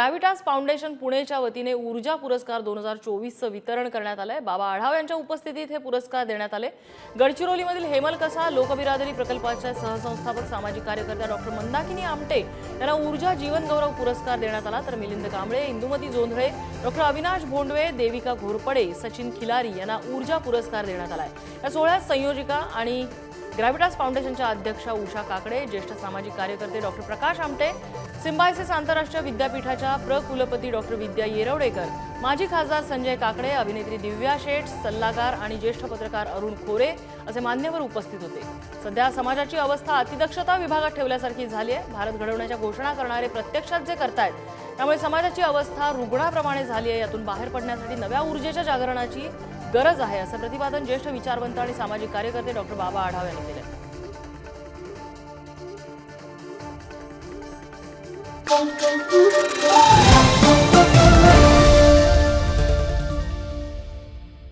ग्रॅव्हिटास foundation पुणेच्या वतीने ऊर्जा पुरस्कार दोन हजार चोवीसचं वितरण करण्यात आलंय. बाबा आढाव यांच्या उपस्थितीत हे पुरस्कार देण्यात आले. गडचिरोलीमधील हेमल कसा लोकबिरादरी प्रकल्पाच्या सहसंस्थापक सामाजिक कार्यकर्त्या डॉक्टर मंदाकिनी आमटे यांना ऊर्जा जीवन गौरव पुरस्कार देण्यात आला. तर मिलिंद कांबळे इंदुमती जोंधळे डॉक्टर अविनाश भोंडवे देविका घोरपडे सचिन खिलारी यांना ऊर्जा पुरस्कार देण्यात आलाय. या सोहळ्यात संयोजिका आणि ग्रॅव्हिटास फाउंडेशनच्या अध्यक्षा उषा काकडे ज्येष्ठ सामाजिक कार्यकर्ते डॉक्टर प्रकाश आमटे सिम्बायसिस आंतरराष्ट्रीय विद्यापीठाच्या प्र कुलपती डॉक्टर विद्या येरवडेकर माजी खासदार संजय काकडे अभिनेत्री दिव्या शेठ सल्लागार आणि ज्येष्ठ पत्रकार अरुण खोरे असे मान्यवर उपस्थित होते. सध्या समाजाची अवस्था अतिदक्षता विभागात ठेवल्यासारखी झाली आहे. भारत घडवण्याच्या घोषणा करणारे प्रत्यक्षात जे करतायत त्यामुळे समाजाची अवस्था रुग्णाप्रमाणे झाली आहे. यातून बाहेर पडण्यासाठी नव्या ऊर्जेच्या जागरणाची गरज आहे असं प्रतिपादन ज्येष्ठ विचारवंत आणि सामाजिक कार्यकर्ते डॉक्टर बाबा आढाव यांनी केलं Thank you.